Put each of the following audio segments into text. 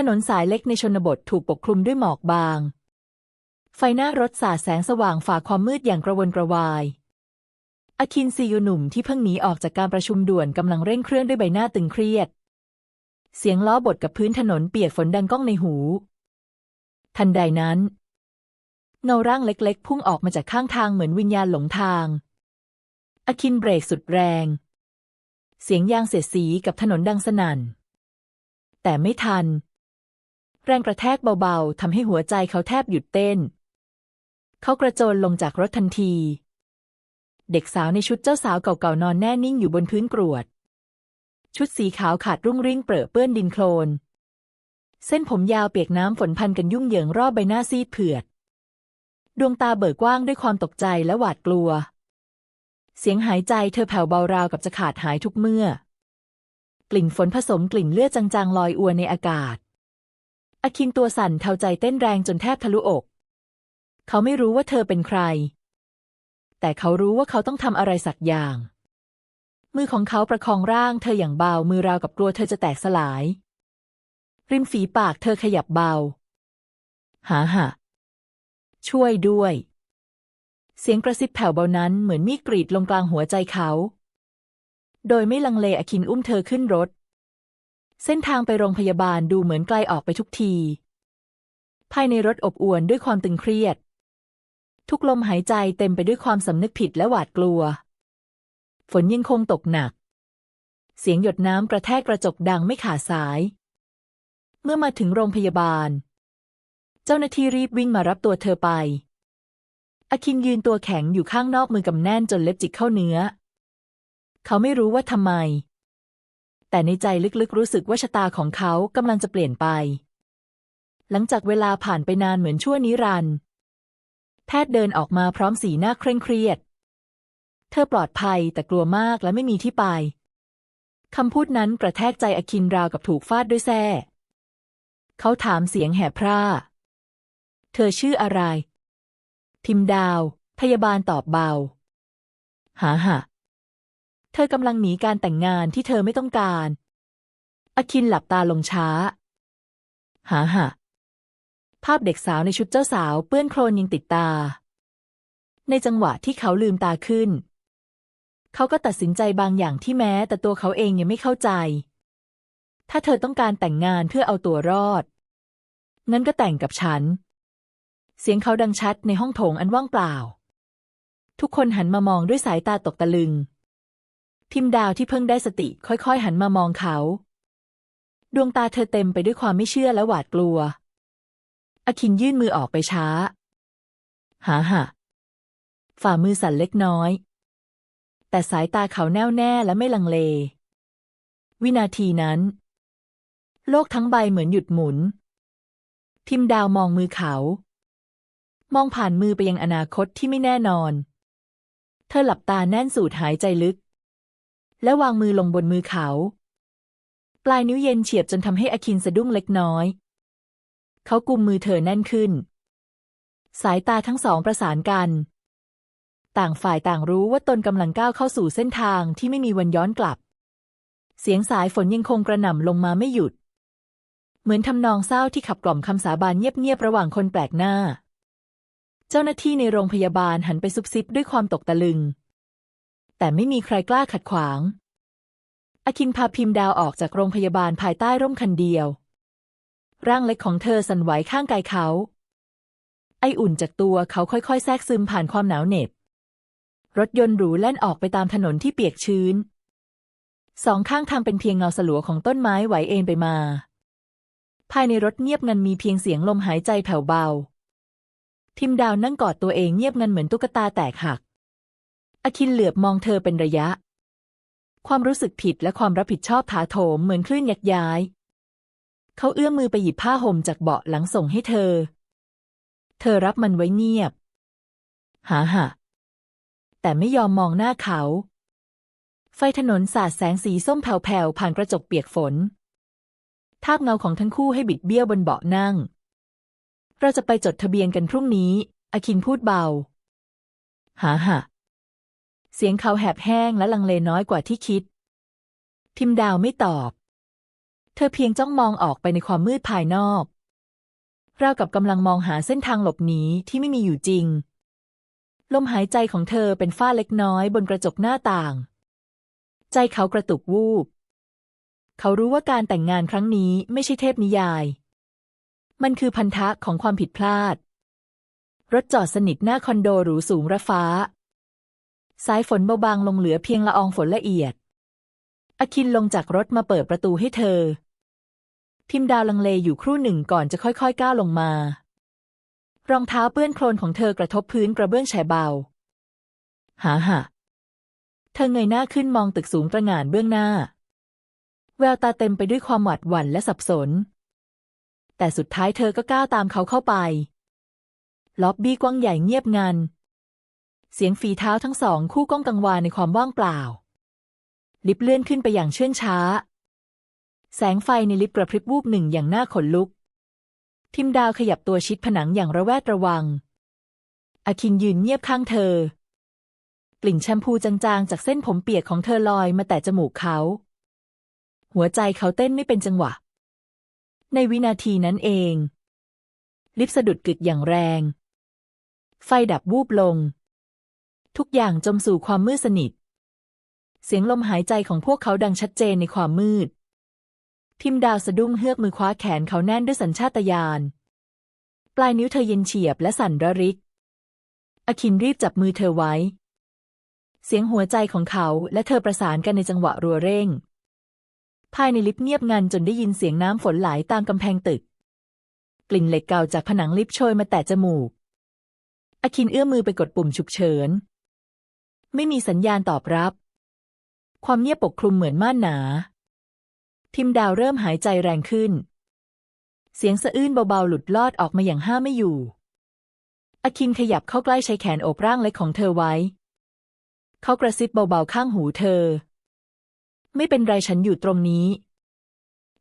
ถนนสายเล็กในชนบทถูกปกคลุมด้วยหมอกบาง ไฟหน้ารถสาดแสงสว่างฝ่าความมืดอย่างกระวนกระวาย อคินซียูหนุ่มที่เพิ่งหนีออกจากการประชุมด่วนกำลังเร่งเครื่องด้วยใบหน้าตึงเครียด เสียงล้อบดกับพื้นถนนเปียกฝนดังก้องในหู ทันใดนั้นเงาร่างเล็ก ๆ พุ่งออกมาจากข้างทางเหมือนวิญญาณหลงทาง อคินเบรกสุดแรง เสียงยางเสียดสีกับถนนดังสนั่น แต่ไม่ทัน แรงกระแทกเบาๆทำให้หัวใจเขาแทบหยุดเต้น เขากระโจนลงจากรถทันที เด็กสาวในชุดเจ้าสาวเก่าๆนอนแน่นิ่งอยู่บนพื้นกรวด ชุดสีขาวขาดรุ่งริ่งเปรอะเปื้อนดินโคลน เส้นผมยาวเปียกน้ำฝนพันกันยุ่งเหยิงรอบใบหน้าซีดเผือด ดวงตาเบิกกว้างด้วยความตกใจและหวาดกลัว เสียงหายใจเธอแผ่วเบาราวกับจะขาดหายทุกเมื่อ กลิ่นฝนผสมกลิ่นเลือดจางๆลอยอวนในอากาศ อคินตัวสั่นเทาใจเต้นแรงจนแทบทะลุอก เขาไม่รู้ว่าเธอเป็นใคร แต่เขารู้ว่าเขาต้องทำอะไรสักอย่าง มือของเขาประคองร่างเธออย่างเบา มือราวกับกลัวเธอจะแตกสลาย ริมฝีปากเธอขยับเบา หาหะช่วยด้วย เสียงกระซิบแผ่วเบานั้นเหมือนมีดกรีดลงกลางหัวใจเขา โดยไม่ลังเลอคินอุ้มเธอขึ้นรถ เส้นทางไปโรงพยาบาลดูเหมือนไกลออกไปทุกที ภายในรถอบอวลด้วยความตึงเครียด ทุกลมหายใจเต็มไปด้วยความสำนึกผิดและหวาดกลัว ฝนยังคงตกหนัก เสียงหยดน้ำกระแทกกระจกดังไม่ขาดสาย เมื่อมาถึงโรงพยาบาล เจ้าหน้าที่รีบวิ่งมารับตัวเธอไป อคินยืนตัวแข็งอยู่ข้างนอกมือกำแน่นจนเล็บจิกเข้าเนื้อ เขาไม่รู้ว่าทำไม แต่ในใจลึกๆรู้สึกว่าชะตาของเขากำลังจะเปลี่ยนไป หลังจากเวลาผ่านไปนานเหมือนชั่วนิรันดร์แพทย์เดินออกมาพร้อมสีหน้าเคร่งเครียด เธอปลอดภัยแต่กลัวมากและไม่มีที่ไป คำพูดนั้นกระแทกใจอคินราวกับถูกฟาดด้วยแส้เขาถามเสียงแหบพร่า เธอชื่ออะไรทิมดาว พยาบาลตอบเบา หาหะ เธอกำลังหนีการแต่งงานที่เธอไม่ต้องการ อคินหลับตาลงช้า หาหะภาพเด็กสาวในชุดเจ้าสาวเปื้อนโคลนยังติดตา ในจังหวะที่เขาลืมตาขึ้น เขาก็ตัดสินใจบางอย่างที่แม้แต่ตัวเขาเองยังไม่เข้าใจ ถ้าเธอต้องการแต่งงานเพื่อเอาตัวรอด งั้นก็แต่งกับฉัน เสียงเขาดังชัดในห้องโถงอันว่างเปล่า ทุกคนหันมามองด้วยสายตาตกตะลึง ทิมดาวที่เพิ่งได้สติค่อยๆ หันมามองเขา ดวงตาเธอเต็มไปด้วยความไม่เชื่อและหวาดกลัว อคินยื่นมือออกไปช้า หาหะฝ่ามือสั่นเล็กน้อย แต่สายตาเขาแน่วแน่และไม่ลังเล วินาทีนั้น โลกทั้งใบเหมือนหยุดหมุนทิมดาวมองมือเขา มองผ่านมือไปยังอนาคตที่ไม่แน่นอน เธอหลับตาแน่นสูดหายใจลึก และวางมือลงบนมือเขา ปลายนิ้วเย็นเฉียบจนทำให้อคินสะดุ้งเล็กน้อย เขากุมมือเธอแน่นขึ้น สายตาทั้งสองประสานกัน ต่างฝ่ายต่างรู้ว่าตนกำลังก้าวเข้าสู่เส้นทางที่ไม่มีวันย้อนกลับ เสียงสายฝนยังคงกระหน่ำลงมาไม่หยุด เหมือนทำนองเศร้าที่ขับกล่อมคำสาบานเงียบๆระหว่างคนแปลกหน้า เจ้าหน้าที่ในโรงพยาบาลหันไปซุบซิบด้วยความตกตะลึง แต่ไม่มีใครกล้าขัดขวาง อคินพาพิมพ์ดาวออกจากโรงพยาบาลภายใต้ร่มคันเดียว ร่างเล็กของเธอสั่นไหวข้างกายเขา ไออุ่นจากตัวเขาค่อยๆ แทรกซึมผ่านความหนาวเหน็บ รถยนต์หรูแล่นออกไปตามถนนที่เปียกชื้น สองข้างทางเป็นเพียงเงาสลัวของต้นไม้ไหวเอ็นไปมา ภายในรถเงียบงันมีเพียงเสียงลมหายใจแผ่วเบาทิมดาวนั่งกอดตัวเองเงียบงันเหมือนตุ๊กตาแตกหัก อคินเหลือบมองเธอเป็นระยะ ความรู้สึกผิดและความรับผิดชอบถาโถมเหมือนคลื่นยักย้าย เขาเอื้อมมือไปหยิบผ้าห่มจากเบาะหลังส่งให้เธอ เธอรับมันไว้เงียบ หาหะแต่ไม่ยอมมองหน้าเขา ไฟถนนสาดแสงสีส้มแผ่วๆผ่านกระจกเปียกฝน ทาบเงาของทั้งคู่ให้บิดเบี้ยวบนเบาะนั่ง เราจะไปจดทะเบียนกันพรุ่งนี้ อคินพูดเบา หาหะ เสียงเขาแหบแห้งและลังเลน้อยกว่าที่คิด ทิมดาวไม่ตอบ เธอเพียงจ้องมองออกไปในความมืดภายนอกราวกับกำลังมองหาเส้นทางหลบหนีที่ไม่มีอยู่จริง ลมหายใจของเธอเป็นฝ้าเล็กน้อยบนกระจกหน้าต่าง ใจเขากระตุกวูบ เขารู้ว่าการแต่งงานครั้งนี้ไม่ใช่เทพนิยาย มันคือพันธะของความผิดพลาด รถจอดสนิทหน้าคอนโดหรูสูงระฟ้า สายฝนเบาบางลงเหลือเพียงละอองฝนละเอียด อคินลงจากรถมาเปิดประตูให้เธอ พิมดาวลังเลอยู่ครู่หนึ่งก่อนจะค่อยๆก้าวลงมา รองเท้าเปื้อนโคลนของเธอกระทบพื้นกระเบื้องแฉเบา หาหะเธอเงยหน้าขึ้นมองตึกสูงตระหง่านเบื้องหน้า แววตาเต็มไปด้วยความหวาดหวั่นและสับสน แต่สุดท้ายเธอก็ก้าวตามเขาเข้าไป ล็อบบี้กว้างใหญ่เงียบงัน เสียงฝีเท้าทั้งสองคู่ก้องกังวานในความว่างเปล่า ลิฟต์เลื่อนขึ้นไปอย่างเชื่องช้า แสงไฟในลิฟต์กระพริบวูบหนึ่งอย่างน่าขนลุก ทิมดาวขยับตัวชิดผนังอย่างระแวดระวัง อาคินยืนเงียบข้างเธอ กลิ่นแชมพูจางๆ จากเส้นผมเปียกของเธอลอยมาแต่จมูกเขา หัวใจเขาเต้นไม่เป็นจังหวะ ในวินาทีนั้นเอง ลิฟต์สะดุดกึดอย่างแรง ไฟดับวูบลง ทุกอย่างจมสู่ความมืดสนิท เสียงลมหายใจของพวกเขาดังชัดเจนในความมืด พิมดาวสะดุ้งเฮือกมือคว้าแขนเขาแน่นด้วยสัญชาตญาณ ปลายนิ้วเธอเย็นเฉียบและสั่นระริก อคินรีบจับมือเธอไว้ เสียงหัวใจของเขาและเธอประสานกันในจังหวะรัวเร่ง ภายในลิฟต์เงียบงันจนได้ยินเสียงน้ำฝนไหลตามกำแพงตึก กลิ่นเหล็กเก่าจากผนังลิฟต์โชยมาแตะจมูกอคินเอื้อมมือไปกดปุ่มฉุกเฉิน ไม่มีสัญญาณตอบรับ ความเงียบปกคลุมเหมือนม่านหนา ทิมดาวเริ่มหายใจแรงขึ้น เสียงสะอื้นเบาๆ หลุดลอดออกมาอย่างห้ามไม่อยู่ อคินขยับเข้าใกล้ใช้แขนโอบร่างเล็กของเธอไว้ เขากระซิบเบาๆ ข้างหูเธอ ไม่เป็นไรฉันอยู่ตรงนี้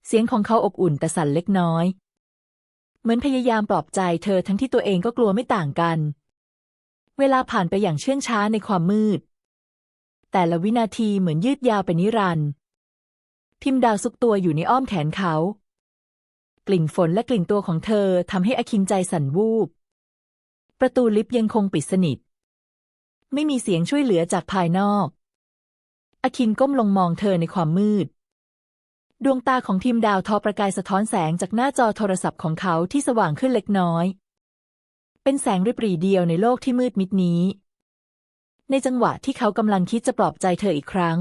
เสียงของเขาอบอุ่นแต่สั่นเล็กน้อย เหมือนพยายามปลอบใจเธอทั้งที่ตัวเองก็กลัวไม่ต่างกัน เวลาผ่านไปอย่างเชื่องช้าในความมืด แต่ละวินาทีเหมือนยืดยาวเป็นนิรันดร์ทิมดาวซุกตัวอยู่ในอ้อมแขนเขา กลิ่นฝนและกลิ่นตัวของเธอทำให้อคินใจสั่นวูบ ประตูลิฟต์ยังคงปิดสนิท ไม่มีเสียงช่วยเหลือจากภายนอก อคินก้มลงมองเธอในความมืด ดวงตาของทิมดาวทอประกายสะท้อนแสงจากหน้าจอโทรศัพท์ของเขาที่สว่างขึ้นเล็กน้อย เป็นแสงริบหรี่เดียวในโลกที่มืดมิดนี้ ในจังหวะที่เขากำลังคิดจะปลอบใจเธออีกครั้ง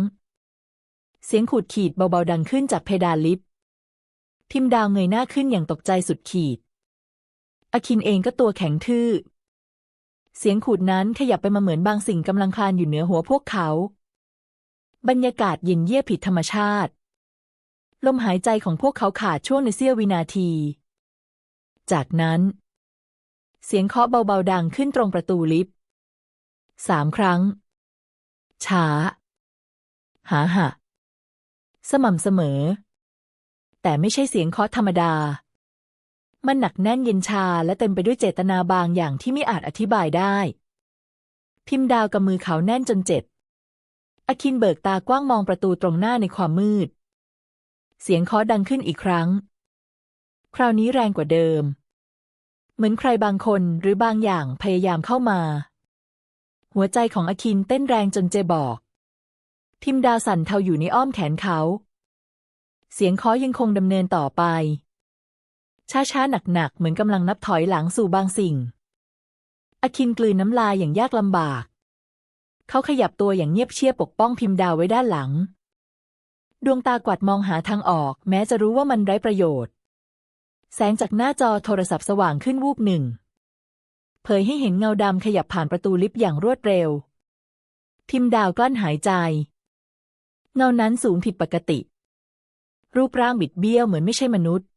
เสียงขูดขีดเบาๆดังขึ้นจากเพดานลิฟต์ทิมดาวเงยหน้าขึ้นอย่างตกใจสุดขีด อคินเองก็ตัวแข็งทื่อ เสียงขูดนั้นขยับไปมาเหมือนบางสิ่งกำลังคลานอยู่เหนือหัวพวกเขา บรรยากาศเย็นเยี่ยผิดธรรมชาติ ลมหายใจของพวกเขาขาดช่วงในเสี้ยววินาที จากนั้น เสียงเคาะเบาๆดังขึ้นตรงประตูลิฟต์สามครั้ง ช้า หาหะ สม่ำเสมอ แต่ไม่ใช่เสียงเคาะธรรมดา มันหนักแน่นเย็นชาและเต็มไปด้วยเจตนาบางอย่างที่ไม่อาจอธิบายได้ พิมพ์ดาวกับมือเขาแน่นจนเจ็บ อคินเบิกตากว้างมองประตูตรงหน้าในความมืด เสียงเคาะดังขึ้นอีกครั้ง คราวนี้แรงกว่าเดิม เหมือนใครบางคนหรือบางอย่างพยายามเข้ามา หัวใจของอคินเต้นแรงจนเจบอก ทิมดาวสั่นเทาอยู่ในอ้อมแขนเขา เสียงคาะยังคงดำเนินต่อไป ช้าๆหนักๆ เหมือนกำลังนับถอยหลังสู่บางสิ่งอคินกลืนน้ำลายอย่างยากลำบาก เขาขยับตัวอย่างเงียบเชียบปกป้องพิมพ์ดาวไว้ด้านหลัง ดวงตากวัดมองหาทางออก แม้จะรู้ว่ามันไร้ประโยชน์ แสงจากหน้าจอโทรศัพท์สว่างขึ้นวูบหนึ่ง เผยให้เห็นเงาดำขยับผ่านประตูลิฟต์อย่างรวดเร็วพิมดาวกลั้นหายใจ เงานั้นสูงผิดปกติ รูปร่างบิดเบี้ยวเหมือนไม่ใช่มนุษย์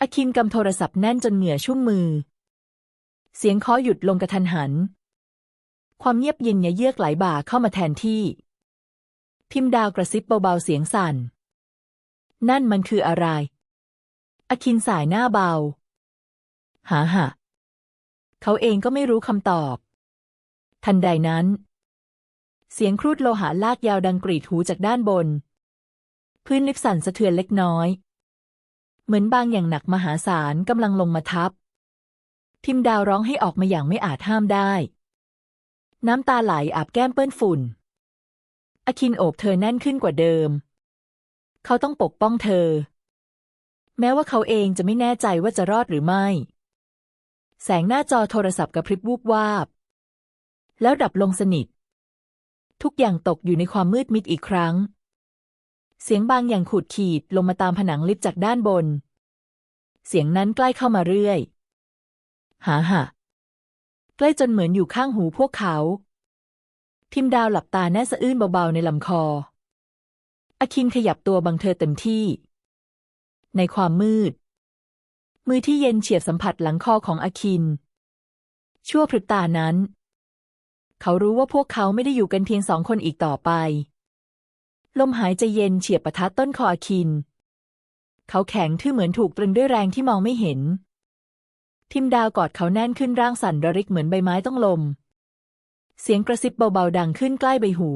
อคินกำโทรศัพท์แน่นจนเหงื่อชุ่มมือ เสียงเคาะหยุดลงกระทันหัน ความเงียบเย็นยะเยือกไหลบ่าเข้ามาแทนที่พิมดาวกระซิบเบาๆเสียงสั่น นั่นมันคืออะไร อคินสายหน้าเบา หาหะเขาเองก็ไม่รู้คำตอบ ทันใดนั้น เสียงครูดโลหะลากยาวดังกรีดหูจากด้านบน พื้นลิฟต์สั่นสะเทือนเล็กน้อย เหมือนบางอย่างหนักมหาศาลกำลังลงมาทับ ทิมดาวร้องให้ออกมาอย่างไม่อาจห้ามได้ น้ำตาไหลอาบแก้มเปื้อนฝุ่น อคินโอบเธอแน่นขึ้นกว่าเดิม เขาต้องปกป้องเธอ แม้ว่าเขาเองจะไม่แน่ใจว่าจะรอดหรือไม่ แสงหน้าจอโทรศัพท์กระพริบวูบวาบ แล้วดับลงสนิท ทุกอย่างตกอยู่ในความมืดมิดอีกครั้ง เสียงบางอย่างขูดขีดลงมาตามผนังลิฟต์จากด้านบน เสียงนั้นใกล้เข้ามาเรื่อย หาหะใกล้จนเหมือนอยู่ข้างหูพวกเขาทิมดาวหลับตาแน่สะอื้นเบาๆในลำคออาคินขยับตัวบังเธอเต็มที่ ในความมืด มือที่เย็นเฉียบสัมผัสหลังคอของอาคิน ชั่วพริบตานั้น เขารู้ว่าพวกเขาไม่ได้อยู่กันเพียงสองคนอีกต่อไป ลมหายใจเย็นเฉียบประทัดต้นคออาคิน เขาแข็งทื่อเหมือนถูกตรึงด้วยแรงที่มองไม่เห็น ทิมดาวกอดเขาแน่นขึ้นร่างสั่นระริกเหมือนใบไม้ต้องลม เสียงกระซิบเบาๆดังขึ้นใกล้ใบหู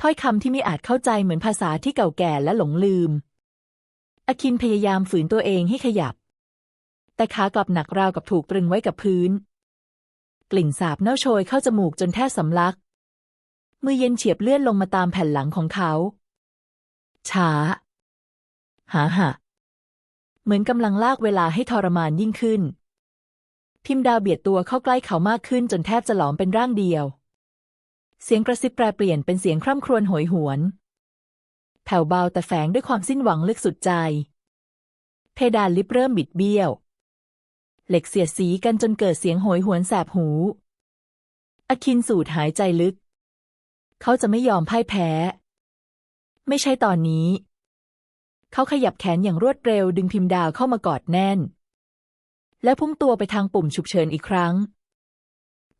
ถ้อยคำที่ไม่อาจเข้าใจเหมือนภาษาที่เก่าแก่และหลงลืม อคินพยายามฝืนตัวเองให้ขยับ แต่ขากลับหนักราวกับถูกตรึงไว้กับพื้น กลิ่นสาบเน่าโชยเข้าจมูกจนแทบสำลัก มือเย็นเฉียบเลื่อนลงมาตามแผ่นหลังของเขา ช้า หาหะเหมือนกำลังลากเวลาให้ทรมานยิ่งขึ้นทิมดาวเบียดตัวเข้าใกล้เขามากขึ้นจนแทบจะหลอมเป็นร่างเดียว เสียงกระซิบแปรเปลี่ยนเป็นเสียงคร่ำครวญโหยหวน แผ่วเบาแต่แฝงด้วยความสิ้นหวังลึกสุดใจ เพดานลิฟต์เริ่มบิดเบี้ยว เหล็กเสียดสีกันจนเกิดเสียงโหยหวนแสบหู อคินสูดหายใจลึก เขาจะไม่ยอมพ่ายแพ้ ไม่ใช่ตอนนี้ เขาขยับแขนอย่างรวดเร็วดึงพิมพ์ดาวเข้ามากอดแน่น และพุ่งตัวไปทางปุ่มฉุกเฉินอีกครั้ง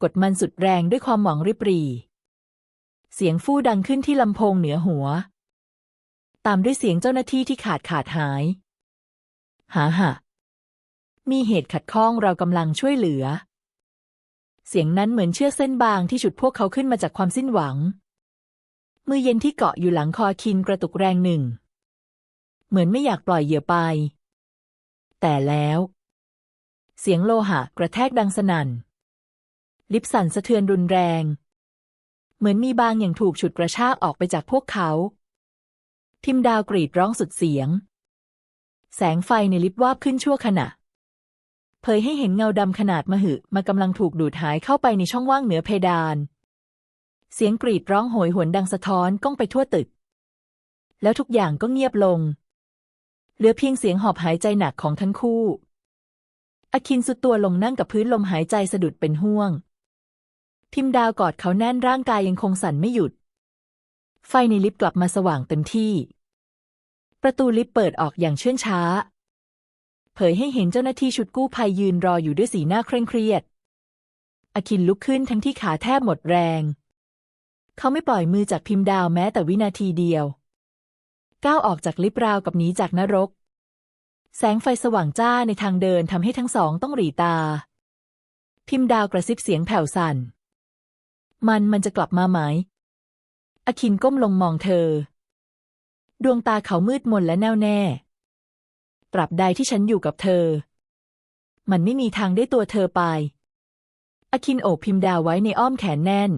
กดมันสุดแรงด้วยความหวังริบรีเสียงฟู่ดังขึ้นที่ลำโพงเหนือหัว ตามด้วยเสียงเจ้าหน้าที่ที่ขาดขาดหาย หาหะมีเหตุขัดข้องเรากำลังช่วยเหลือ เสียงนั้นเหมือนเชือกเส้นบางที่ฉุดพวกเขาขึ้นมาจากความสิ้นหวัง มือเย็นที่เกาะอยู่หลังคอคินกระตุกแรงหนึ่ง เหมือนไม่อยากปล่อยเหยื่อไป แต่แล้ว เสียงโลหะกระแทกดังสนั่น ลิปสั่นสะเทือนรุนแรง เหมือนมีบางอย่างถูกฉุดกระชากออกไปจากพวกเขา ทิมดาวกรีดร้องสุดเสียง แสงไฟในลิฟต์วาบขึ้นชั่วขณะ เผยให้เห็นเงาดำขนาดมหึมากำลังถูกดูดหายเข้าไปในช่องว่างเหนือเพดาน เสียงกรีดร้องโหยหวนดังสะท้อนก้องไปทั่วตึก แล้วทุกอย่างก็เงียบลง เหลือเพียงเสียงหอบหายใจหนักของทั้งคู่อาคินสุดตัวลงนั่งกับพื้นลมหายใจสะดุดเป็นห่วงทิมดาวกอดเขาแน่นร่างกายยังคงสั่นไม่หยุด ไฟในลิฟต์กลับมาสว่างเต็มที่ ประตูลิฟต์เปิดออกอย่างเชื่องช้า เผยให้เห็นเจ้าหน้าที่ชุดกู้ภัยยืนรออยู่ด้วยสีหน้าเคร่งเครียด อคินลุกขึ้นทั้งที่ขาแทบหมดแรง เขาไม่ปล่อยมือจากพิมพ์ดาวแม้แต่วินาทีเดียว ก้าวออกจากลิฟต์ราวกับหนีจากนรก แสงไฟสว่างจ้าในทางเดินทำให้ทั้งสองต้องหลีตา พิมพ์ดาวกระซิบเสียงแผ่วสั่นมันมันจะกลับมาไหม อคินก้มลงมองเธอ ดวงตาเขามืดมนและแน่วแน่ ตราบใดที่ฉันอยู่กับเธอ มันไม่มีทางได้ตัวเธอไป อคินโอบพิมพ์ดาวไว้ในอ้อมแขนแน่น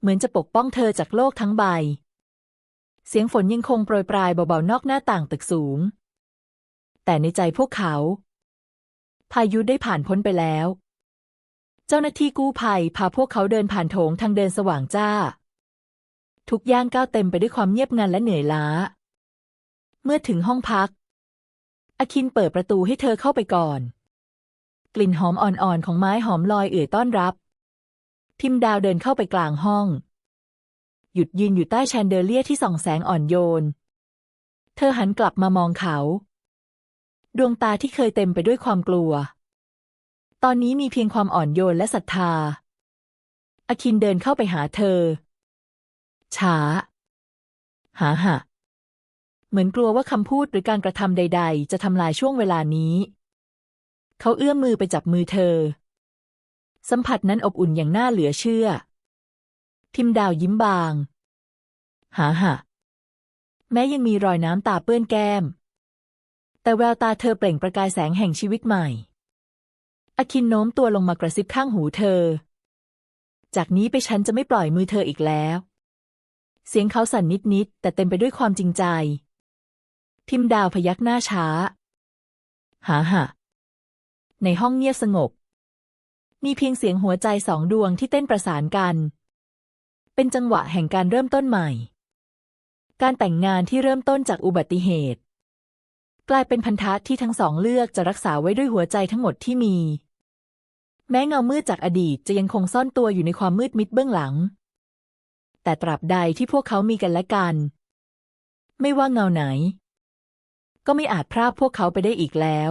เหมือนจะปกป้องเธอจากโลกทั้งใบ เสียงฝนยังคงโปรยปลายเบาๆนอกหน้าต่างตึกสูง แต่ในใจพวกเขา พายุได้ผ่านพ้นไปแล้ว เจ้าหน้าที่กู้ภัยพาพวกเขาเดินผ่านโถงทางเดินสว่างจ้า ทุกย่างก้าวเต็มไปด้วยความเงียบงันและเหนื่อยล้า เมื่อถึงห้องพัก อคินเปิดประตูให้เธอเข้าไปก่อน กลิ่นหอมอ่อนๆของไม้หอมลอยเอื่อยต้อนรับทิมดาวเดินเข้าไปกลางห้อง หยุดยืนอยู่ใต้แชนเดอเลียที่ส่องแสงอ่อนโยน เธอหันกลับมามองเขา ดวงตาที่เคยเต็มไปด้วยความกลัว ตอนนี้มีเพียงความอ่อนโยนและศรัทธาอาคินเดินเข้าไปหาเธอ ช้า หาหะเหมือนกลัวว่าคำพูดหรือการกระทำใด ๆ จะทำลายช่วงเวลานี้ เขาเอื้อมมือไปจับมือเธอ สัมผัสนั้นอบอุ่นอย่างน่าเหลือเชื่อ ทิมดาวยิ้มบาง หาหะแม้ยังมีรอยน้ำตาเปื้อนแก้ม แต่แววตาเธอเปล่งประกายแสงแห่งชีวิตใหม่ อคินโน้มตัวลงมากระซิบข้างหูเธอ จากนี้ไปฉันจะไม่ปล่อยมือเธออีกแล้ว เสียงเขาสั่นนิดๆแต่เต็มไปด้วยความจริงใจ พิมพ์ดาวพยักหน้าช้า หาหะในห้องเงียบสงบ มีเพียงเสียงหัวใจสองดวงที่เต้นประสานกัน เป็นจังหวะแห่งการเริ่มต้นใหม่ การแต่งงานที่เริ่มต้นจากอุบัติเหตุ กลายเป็นพันธะที่ทั้งสองเลือกจะรักษาไว้ด้วยหัวใจทั้งหมดที่มี แม้เงามืดจากอดีตจะยังคงซ่อนตัวอยู่ในความมืดมิดเบื้องหลัง แต่ตราบใดที่พวกเขามีกันและกัน ไม่ว่าเงาไหน ก็ไม่อาจพรากพวกเขาไปได้อีกแล้ว